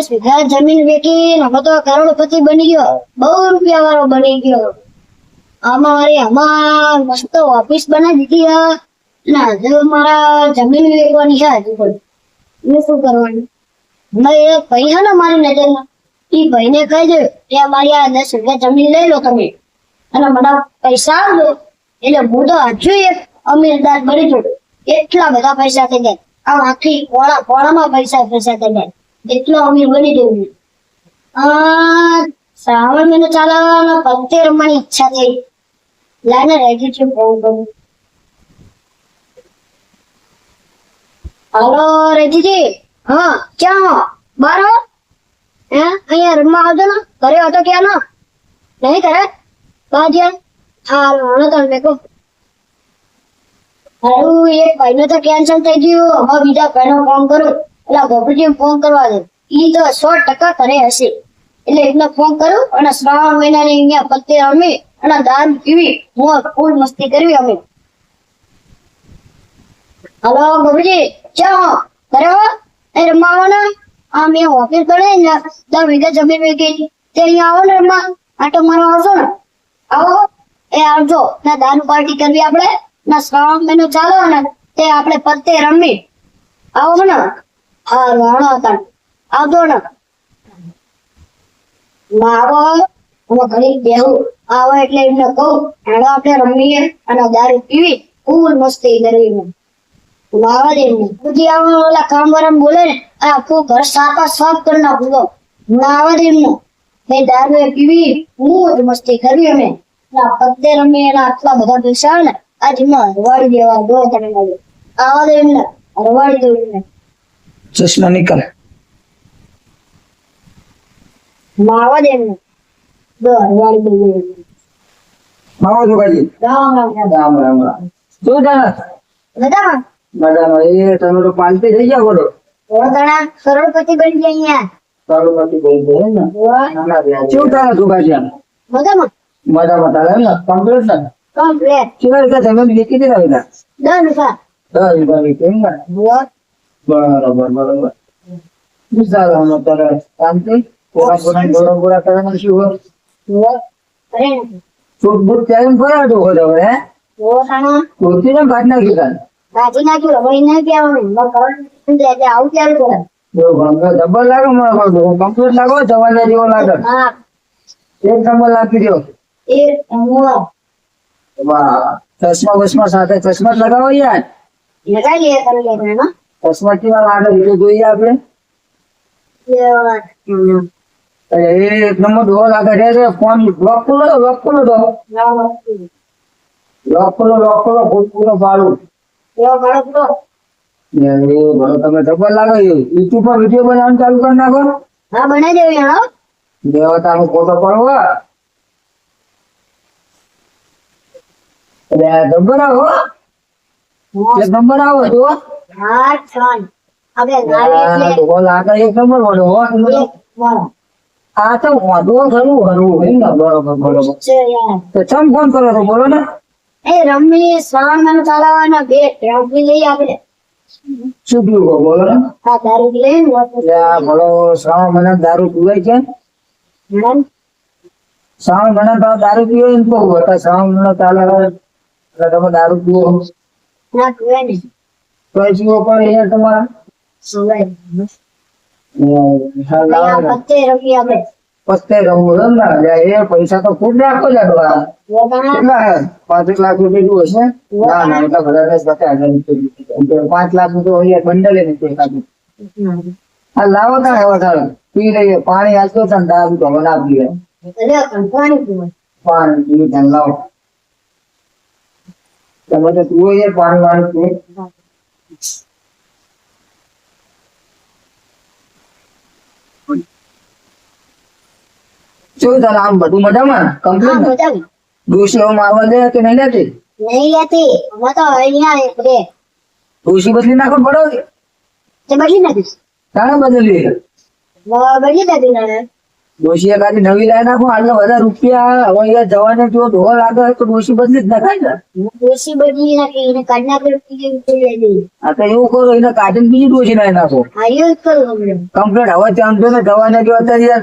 દસ વીઘા જમીન વેચી હવે કરોડપતિ બની ગયો. બહુ રૂપિયા વાળો બની ગયો. આમાં મારી આમાં મસ્ત ઓફિસ બનાવી દીધી અને હજુ મારા જમીન વેચવાની છે હજુ પણ. શું કરવાનું? મેં એ ભાઈ છે ને મારી નજરમાં એ ભાઈને કહી દે કે મારી આ દસ વીઘા જમીન લઈ લો તમે. અને મને પૈસા આપજો. એટલે હું તો હજુ એક અમીરદાર બની જોડું એટલા બધા પૈસા થઈ જાય. આમ આખી પોળા પોળામાં પૈસા પૈસા થઈ જાય. એટલો અમીર બની જવું શ્રાવણ મહિનો ચાલવાનો પત્તે રમવાની ઈચ્છા થઈ લાને રેડી છે ફોન કરું હાલો રેજીજી હા, ક્યાં હો? બાર હો. હે, અહીંયા રૂમમાં આવજો ને. ઘરે હતો ક્યાં નો? નહીં કરે બાજ્યા હાલો હણો તમે કહો હારું એક ભાઈનો તો કેન્સલ થઈ ગયું. હવે બીજા ભાઈનો ફોન કરું. એટલે ગોપીજી ફોન કરવા દે. ઈ તો સો ટકા કરે હશે. એટલે એમને ફોન કરું અને શ્રાવણ મહિનાની અહીંયા પત્તે રમી અને દાન પીવી. મોર ફૂલ મસ્તી કરવી અમે. હલો ગોપીજી ચા ઘરે એ રમાવાના આ મેં ઓફિસ કરે ને દસ વીઘા જમીન વેચી. તે અહીંયા આવો ને રમવા. આટો મારો આવશો ને? આવો. એ આવજો. ના દાન પાર્ટી કરવી આપણે. ના શ્રાવણ મહિનો ચાલો ને. તે આપણે પત્તે રમી આવો ને. હા રાણો હતા આવજો ને ના હું ઘણી બેહું રમીએ અને દારૂ પીવી ફૂલ મસ્તી કરવી દે ઓલા કામ વાળા બોલે ને આ આખું ઘર સાપા સાફ કરી નાખું તો. દે મેં દારૂ એ પીવી ફૂલ મસ્તી કરવી અમે. પત્તે રમી એના આટલા બધા પૈસા ને, આજમાં હરવાડી દેવા દો તમે આવા દે એમને હરવાડી દો એમને. ચશ્મા નિકાલ માવા દે રામ રામ રામ. શું મજામાં? એ તમે તો પાલતી થઈ ગયા બોલો. ઓળખાણા કરોડપતિ બની ગયા નથી બહુ બહુ ને. શું ચાલે છોકરાજી બધામાં મજામાં? ચાલે ને? કમ્પ્લીટ ને? કમ્પ્લેટ શું રીતે તમે વેચી દીધા દસ રૂપિયા. દસ રૂપિયા વેચી ને? બરોબર બરોબર. ચાલે શાંતિ કરવાનું શું હોય? અરે બૂટ પહેરીને ફર્યા છો બધો હે? ઓળખાણા ને કાઢ નાખી કાન ભાજી નાખ્યું હવે એને કહેવાનું. કરોડ આવું ક્યારે કરે? ડબલ લાગે મને કમ્પ્લીટ લાગો જવાના જેવો લાગે. હા. એક નંબર લાગી દો એ હું વાહ. ચશ્મા બસમા સાથે ચશ્મા લગાવો યાર. લગાવી લે ચશ્મા કેવા લાગે એ જોઈએ આપણે. એક નંબર ડોહો લાગે છે ફોન લોક ખોલો લોક ખોલો તો. લોક ખોલો. લોક ખોલો ફૂટ પૂરો પાડું એવો ભાડો પૂરો એ ભલો તમે ખબર લાગે યુટ્યુબ પર વીડિયો બનાવવાનું ચાલુ કરી નાખો. હા બનાવી દેવી હેણો દેવતાનો ફોટો પડવો એટલે નંબર આવો નંબર આવો જો હા આ તો વાંધો ખરું ખરું. બરોબર બરોબર. તો ફોન કરો બોલો ને. એ રમી શ્રાવણ મહિનો ચાલવાના બે ટ્રોફી લઈ આપણે શું પીવું બોલો ને. આ દારૂ એટલે શ્રાવણ મહિના દારૂ પીવાય છે? શ્રાવણ મહિના દારૂ ને બહુ હતા શ્રાવણ મહિનો ચાલે એટલે તમે દારૂ પીવો. ના પીવાય નહીં. એ પીવો પણ અહીંયા તમારા સુવાય હા, લાવો ને. ને પૈસા તો ખૂબ નાખો છે ડોહા. પોતાના કેટલા હે? પાંત્રીસ લાખ રૂપિયા હશે ના ના એટલા બધા નથી બતાવ્યા નથી. પાંચ લાખ રૂપિયા બંડલે નથી આ લાવો તા હવે તારે. પી લઈએ પાણી આલતો તા ને દારૂ તો હવે ના પીએ એટલે પીવાય પાણી લાવો તમે તો પીવો પાણી વાળું પીએ શું ચાલે આમ બધું મજામાં? હા કમ્પ્લીટ બતાવી ડોસીઓ મારવા દે કે નહીં લેતી નહીં લેતી અમે તો અહીંયા એક રે ડોસી બદલી નાખો પડો તે બદલી નાખીશ. તાણે બદલી? બદલી નાખી નાને ડોશી એકાદી નવી લાવી નાખો આટલા બધા રૂપિયા હવે જવાને જો ઢોર લાગે તો ડોશી બદલી જ નાખાય ને. ડોશી બદલી નાખી એને કાઢના પર આ તો એવું કરો એને કાઢીને બીજી ડોશી લાવી નાખો. જ કમ્પ્લીટ હવે ત્યાં તો ને જવાને જો અત્યારે યાર.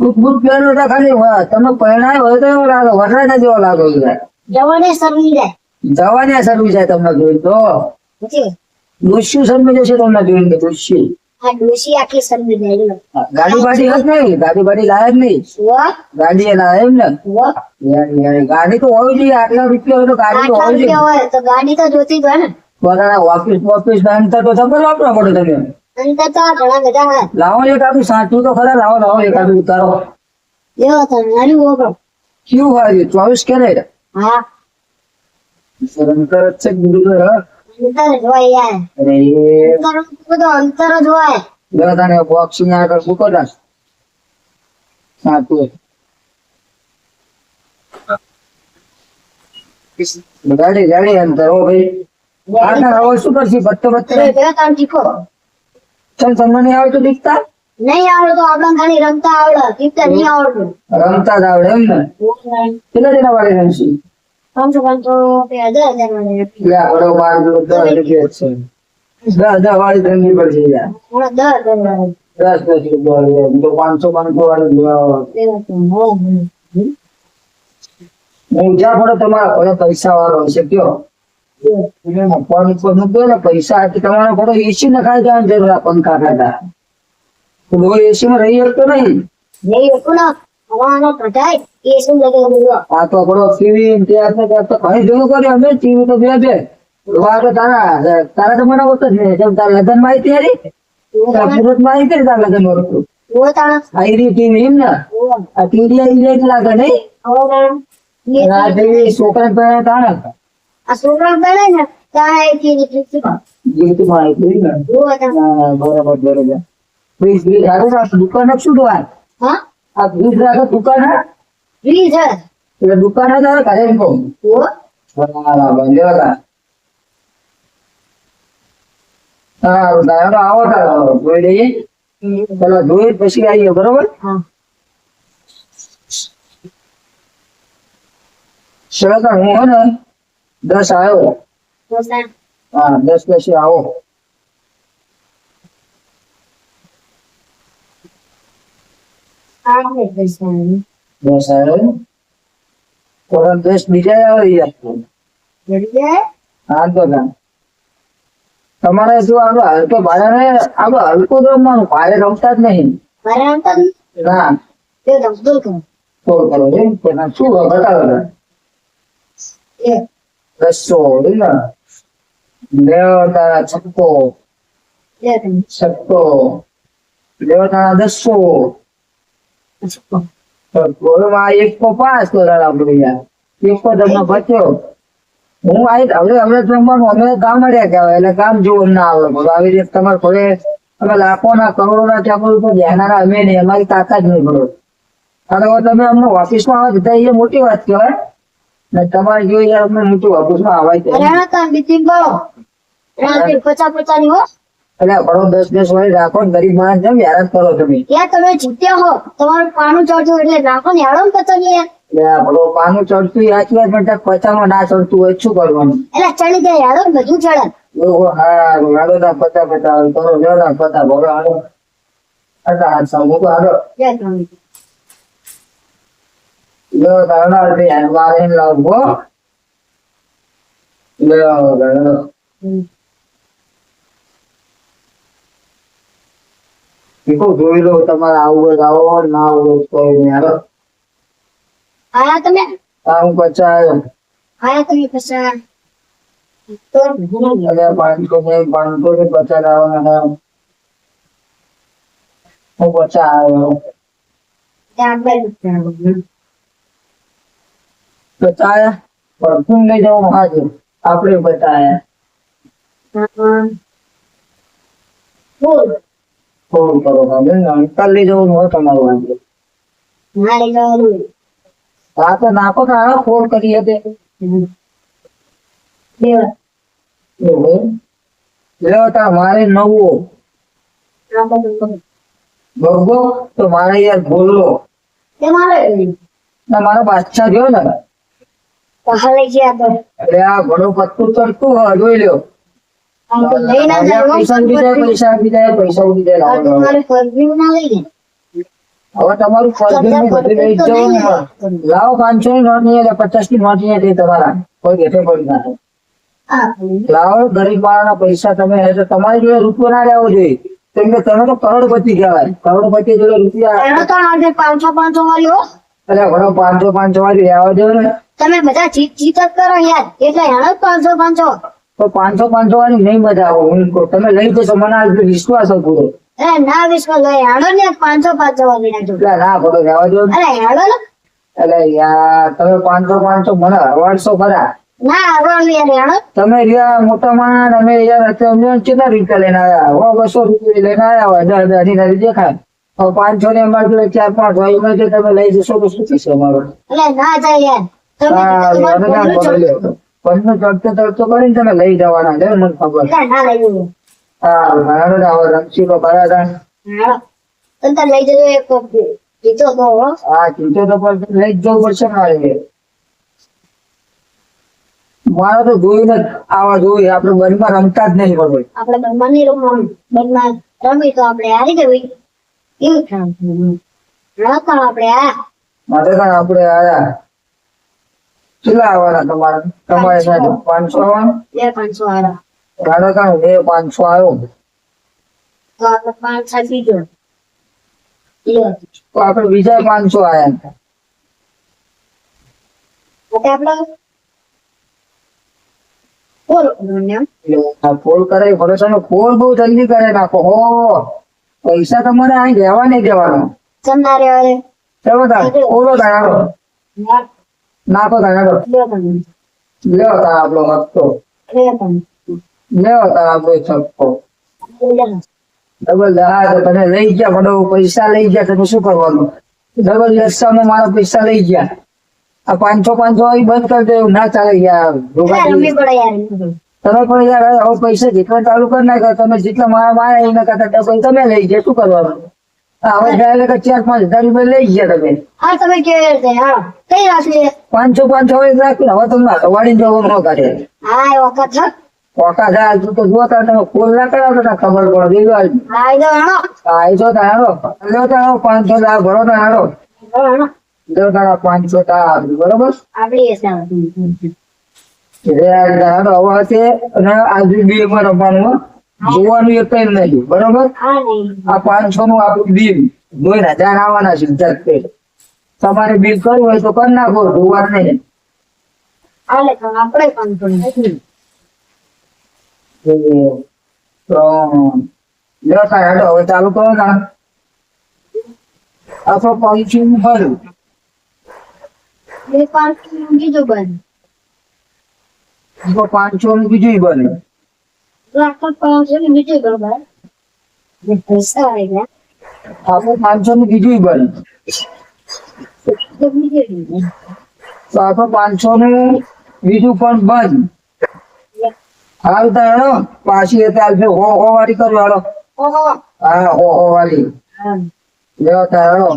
બુક બુક પહેરો તો ખાલી તમે પહેણાય હોય તો એવો લાગે વસરાના જેવો લાગો યાર. જવાને સરવી જાય. જવાને સર્વિસ જાય તમને જોઈ તો. પછી ડોશી સર્વિસ જશે તમને જોઈને ડોશી આખી સરવી જાય લો. ગાડી બાડી હજ નહીં ગાડી બાડી લાયક નહીં. ગાડી લાવે એમ ને? વાહ. યાર, યાર, ગાડી તો હોવી જોઈએ આટલા રૂપિયા હોય તો ગાડી તો હોવી જોઈએ. તો ગાડી તો જોતી હોય ને. પોતાના ઓફિસ ઓફિસ અંતર તો ખબર વાપરવા પડે તમે અંતર તો ઘણા બધા હોય. લાવો એક આદું સાચું તો ખરા લાવો લાવો એક આદું ઉતારો. એવો તો નાનું ઓગળ ક્યુ હોય ચોવીસ કેરેટ? હા. અંતર જ છે બીજું હા. અંતર જ હોય યાર અરે અંતર અંતર જ હોય બધાને બોક્સિંગ આગળ મૂકો ના. સાચું. ગાડી ગાડી અંતર હો ભાઈ. આગળ હવે શું કરશી? બત્તો બત્તો બે ત્રણ ટીકો ચલ તમને નહીં આવડતું દીખતા નહીં આવડે તો આપણે ખાલી રમતા આવડે. જીતતા નહીં આવડતું. રમતા જ આવડે એમ ને. કેટલા જણા વાળી રમશી? પાંચસો પાંચસો હજાર દસ રૂપિયા. વાળી પડશે દસ દસ પાંચસો પાંચસો વાળી તમારા ઘરે પૈસા વાળો હશે કયો? ઉપર મૂક્યો ને પૈસા તમારો પડો એસી નખાય જવાની જરૂર આ પંખા ખાતા. એસી માં રહી શકતો નહીં. નહીં હતું ને હવાનો કઢાય એ શું લગે બોલો? આ તો આપણો ટીવી ત્યાં ને ત્યાં તો ઘણી જોયું કર્યું અમે ટીવી તો બે બે. તો તારા તારા તો મને હોતો જેમ તારા લગ્નમાં આવી તૈયારી સુરતમાં આવી તારા. લગ્નમાં ટીવી એમ ને? આ ટીવી આઈ રહી લાગે નહીં? હવે તાણા અને આ ટીવી છોકરા આ છોકરા ને ત્યાં બરાબર બરાબર. દુકાન શું જોવાય હા? આ રાખો દુકાન હે? એટલે દુકાન હે તારે ઘરે એમ કહું. બરાબર લેવા સારું તારે આવો તારે. જોઈ લઈએ. પેલા જોઈ પછી આવીએ બરોબર? હું. હે ને દસ આવ્યો હા દસ પછી આવો આ ને પૈસા દસ આવ્યો તો દસ બીજા આવે યાર હા તો ના તમારે શું આપણો હલકો ભારે આપણો હલકો રમવાનું ભારે રમતા જ નહીં જ ના તે કરો કે ના શું બતાવો તારા છક્કો છક્કો લેવો દસો આવી અમે ગામ અડ્યા કહેવાય આવી. નહીં. અમારી તાકાત નહીં તમે અમને ઓફિસમાં આવે બધા એ મોટી વાત કહેવાય. તમારે જો અમને મોટી ઓફિસમાં રાતે પચાસ એટલે ઘણો દસ દસ વાળી રાખો ને ગરીબ માણસ જેમ હેરાન કરો તમે. યાર તમે જીત્યા હો. તમારું પાનું ચડતું એટલે રાખો ને હેડો ને પચાસ યાર. એટલે આ બધો પાનું ચડતું સાચી વાત પણ પચામાં ના ચડતું હોય શું કરવાનું? એટલે ચડી જાય હેડો બધું ચડે. હા હાલો ના પતા પતા કરો જો ના પતા ભરો હાલો અચ્છા હા સમૂહ હાલો જય સ્વામી. જો મારે લો લો ઈકો જોઈ લો તમારે આવું આવો ના આવું તો હાલો. આયા તમે? હા હું પચા આવ્યો. આયા તમે પછી. તો? પાંચસો ને પાંચસો ને પચાસ આવવાના હું પચા આવ્યો. બતાયા? પરફ્યુમ લઈ જવું હાજર. આપણે બતાયા. બોલ. ફોન કરો ને જવું હોય તમારું હા તો નાખો ફોન કરી હતી મારે નવું. ભોગવો તો મારે યાર બોલવો તે મારે બાદશાહ ગયો ને. આ ઘણું પત્તું ચડતું જોઈ લ્યો. હવે તમારું. લાવો પાંચસો ની નોટ નહીં પચાસની નોટ નહીં તમારા. કોઈ ગેઠે પડી ના લાવો ગરીબ માણસના પૈસા તમે હે તો તમારી જોડે રૂપિયો ના લેવો જોઈએ. તમે તમે તો કરોડપતિ કહેવાય. કરોડપતિ જોડે રૂપિયા આજે પાંચસો પાંચસો વાળી હો. ઘણો પાંચસો પાંચસો વાળી લેવા દો ને. તમે બધા જીત જીત જ કરો યાર. એટલે એનો પાંચસો પાંચસો. તો પાંચસો પાંચસો વાળી નહીં મજા આવે. તમે લઈ જશો મને આજ વિશ્વાસ પૂરો ના વિશ્વાસ હેડો ને પાંચસો પાંચસો વાળી નાખજો ના ખોટો લેવા દો અરે હેડો ને. એટલે યાર તમે પાંચસો પાંચસો મને હરવાડશો ખરા તમે રહ્યા મોટા અમે યાર કેટલા રૂપિયા લઈને આવ્યા? હો બસો રૂપિયા લઈને આવ્યા હોય દસ દેખાય. પાંચસો ને અમારે ચાર પાંચ હોય તમે લઈ જશો તો શું થશે અમારો? ના જાય યાર. પંચનો ચડતો ચડતો કરીને તમે લઈ જવાના છે મને ખબર. હા મારો આવો રમશીલો બરાબર તાર લઈ જજો એક કોપ ચીચો તો હો. ચીચો તો પણ લઈ જવું પડશે મારે મારે તો જોઈને આવા જોઈએ આપણે બનમાં રમતા જ નહીં બરોબર આપણે નહીં રમવાનું બનમાં રમી તો આપણે હારી જવી. કેવું થાય રમતા પણ આપણે આ મારે પણ આપણે આયા. કેટલા આવવાના તમારે તમારે સાથે પાંચસો આવવાના બે પાંચસો આવ્યા મારે કાંઈ બે પાંચસો આવ્યો? તો આપણે બીજો પાંચસો ને ફોલ કરે ભરોસો ફોલ બહુ જલ્દી કરે નાખો. હો પૈસા તમારે અહીં રહેવા નહીં જવાનો ચલો તારો નાખો તારો લ્યો તમે આપણો હપ્તો લ્યો તમે આપણો છપ્પો ડબલ હા તો તમે લઈ ગયા મને પૈસા લઈ ગયા તમે શું કરવાનું? ડબલ રસ્તામાં મારા પૈસા લઈ ગયા. આ પાંચસો પાંચસો બંધ કરી દેવું ના ચાલે યાર. યાર. તમે પણ યાર હવે પૈસા જેટલા ચાલુ કરી નાખો તમે જેટલા મારા મારા એના કરતા ડબલ તમે લઈ ગયા શું કરવાનું? આ ગયા કે ચાર પાંચ હજાર રૂપિયા લઈ ગયા તમે. હા તમે કેવી રીતે હા. કઈ રાખીએ પાંચસો પાંચસો વાળી રાખ્યું હવે તમને વાળી જવું ન કાઢે. હા એ વખત હા. તું તો જોતા તમે ફોન ના કરાવતો તો ખબર પડે. દીધો આજ હા એ તો પાંચસો તા ભરો લ્યો તારા પાંચસો તા બરોબર? આપડી હશે એટલે હવે છે. અને આજુ બી રમવાનું. જોવાનું એ કઈ નહીં. બરોબર? આ પાંચસો નું આપણું બિલ જોઈ ને ત્યાં આવવાના છે જતે તમારે બિલ કરવું હોય તો કરી નાખો જોવા નહીં. ચાલુ કરો ને. આપણો પાંચસો નું પાંચસો નું બીજું બને. તો આખો પાંચ ને બીજું બરાબર જે પૈસા આવી ગયા આપણું પાંચસો નું બીજું બીજું પાંચસો બીજું પણ હાલ તો પાછી એ ચાલશે વાળી કરો હેડો વાળી લેવો હેડો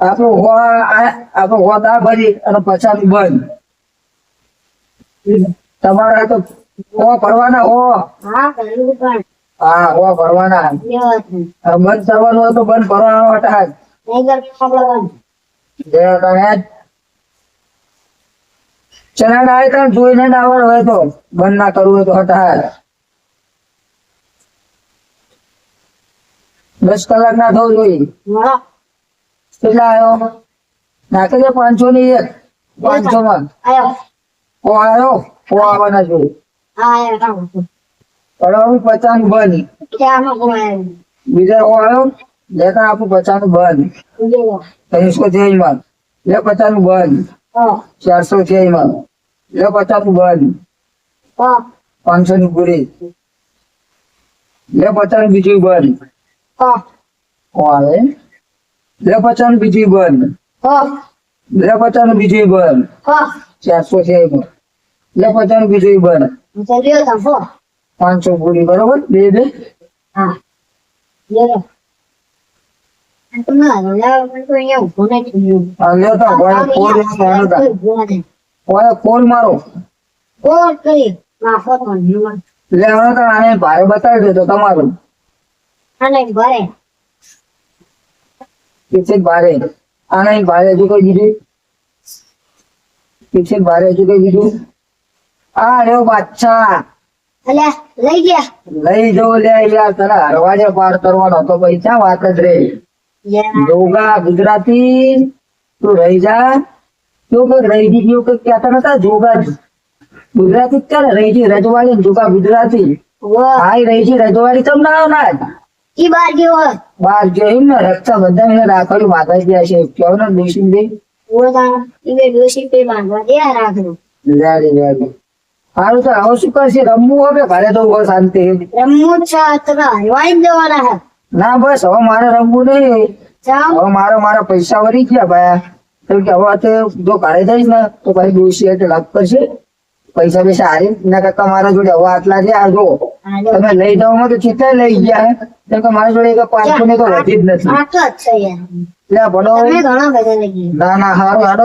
આપણું હો અને પચાસ બંધ તમારે તો ભરવાના હા. પણ. હા ભરવાના. બંધ કરવાનું બંધ ભરવાનો તમે ચણા ના જોઈને ના આવવાનું હોય તો બંધ ના કરવું હોય તો હટાય દસ કલાક ના થવું જોઈએ. કેટલા આવ્યો નાખી દે પાંચસો ની એક. પાંચસો માં. ઓ આવ્યો ઓ આવવાના જોઈએ હા આયો કામ પડવાનું પચાસનું બંધ બીજા આવ્યો? લેતા આપું બંધ ત્રણસો માં લે પચાસનું બંધ ચારસો માં લે પચાસનું બંધ પાંચસો ની પૂરી. લે પચાસ બીજું બંધ હા. આવે? લે પચાસ બીજું બંધ હા. લે પચાસ બીજું બંધ હા. ચારસો ત્રેવીસમાં લે પચાસ બીજું બંધ પાંચસો પૂરી બરોબર બે બે? હા. લ્યો આ તો ના હલાવે પણ તો અહીંયા ઊભો નથી. આ લ્યો તો મારો તા. ઊભો નથી. મારો. કોણ કરી. નાખો તો હનુમાન. એટલે તો આને ભારે બતાવી દેતો તમારું. આને ભરે કેટલીક ભારે આને ભારે હજુ કઈ બીજું કેટલીક ભારે હજુ કઈ બીજું આ રહ્યો બાદશાહ. અલ્યા લઈ ગયા. લઈ જવો લે યાર તને હરવાજે પાર કરવાનો તો પૈસા વાત જ રહી? જોગા ગુજરાતી તું રહી જા. તું કઈ રહી જી ગયું કઈ કહેતા નતા? જોગા ગુજરાતી ક્યારે રહી ગઈ? રજવાડી ને જોગા ગુજરાતી. હાય રહી જી રજવાડી તમને આવના ઈ બાર ગયો. બાર જોઈ ને? રક્ષાબંધન એને રાખડી માતા ગયા છે. કેવું ને દોષી દે પોતાના ઈ બે ડોશી પે દે રાખડું. લેડી લેડી સારું તો હવે શું કરશે રમવું હવે ઘરે તો બહુ શાંતિ. રમવું છે તો હલવાઈ જવાના છે ના બસ હવે મારે રમવું નહીં. હવે મારા મારા પૈસા વરી ગયા ભાઈ. કેમ કે હવે તે જો ઘરે જઈશ ને તો ભાઈ દોષી એટલે લાભ કરશે. પૈસા પૈસા હારી ના કાકા મારા જોડે હવે આટલા છે આ જો. તમે લઈ જાઓ તો ચિત્તા લઈ ગયા કેમ કે મારા જોડે એક પાંચસો ને તો વધી જ નથી. ના ના હારું હાડો